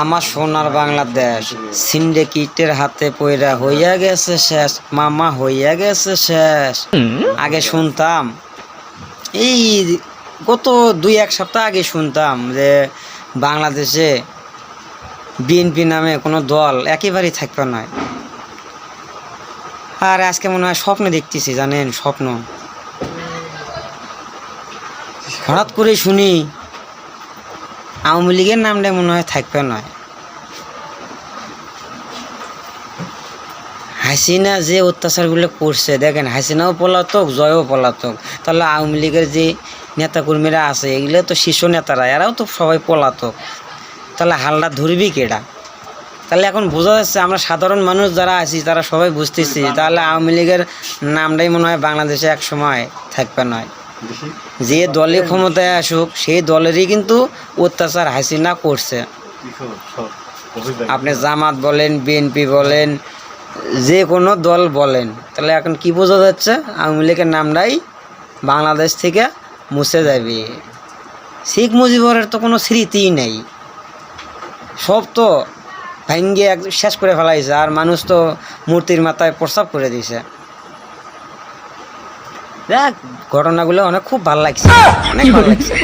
আমার সোনার বাংলাদেশ। সিন্ডিকেটের হাতে পয়রা হইয়া গেছে শেষ, মামা হইয়া গেছে শেষ। আগে শুনতাম, এই গত দুই, এক সপ্তাহ আগে শুনতাম যে বাংলাদেশে বিএনপি নামে কোনো দল একেবারেই থাকবে না। আর আজকে মনে হয় স্বপ্ন দেখতেছি, জানেন, স্বপ্ন। হঠাৎ করে শুনি আওয়ামী লীগের নামটা মনে হয় থাকবে নয়। হাসিনা যে অত্যাচারগুলো করছে, দেখেন হাসিনাও পলাতক, জয়ও পলাতক। তাহলে আওয়ামী লীগের যে নেতাকর্মীরা আছে, এগুলো তো শীর্ষ নেতারা, এরাও তো সবাই পলাতক। তাহলে হালটা ধরবি কেডা? তাহলে এখন বোঝা যাচ্ছে আমরা সাধারণ মানুষ যারা আছি, তারা সবাই বুঝতেছি, তাহলে আওয়ামী লীগের নামটাই মনে হয় বাংলাদেশে এক সময় থাকবে নয়। যে দলে ক্ষমতায় আসুক সেই দলেরই কিন্তু অত্যাচার হাসিনা করছে। আপনি জামাত বলেন বিএনপি বলেন যে কোনো দল বলেন তাহলে এখন কি বোঝা যাচ্ছে? আওয়ামী লীগের নামটাই বাংলাদেশ থেকে মুছে যাবে। শেখ মুজিবরের তো কোনো স্মৃতিই নেই। সব তো ভাঙ্গে এক শেষ করে ফেলাইছে আর মানুষ তো মূর্তির মাথায় প্রস্রাব করে দিয়েছে। দেখ ঘটনাগুলো অনেক খুব ভালো লাগছে। অনেক ভালো লাগছে।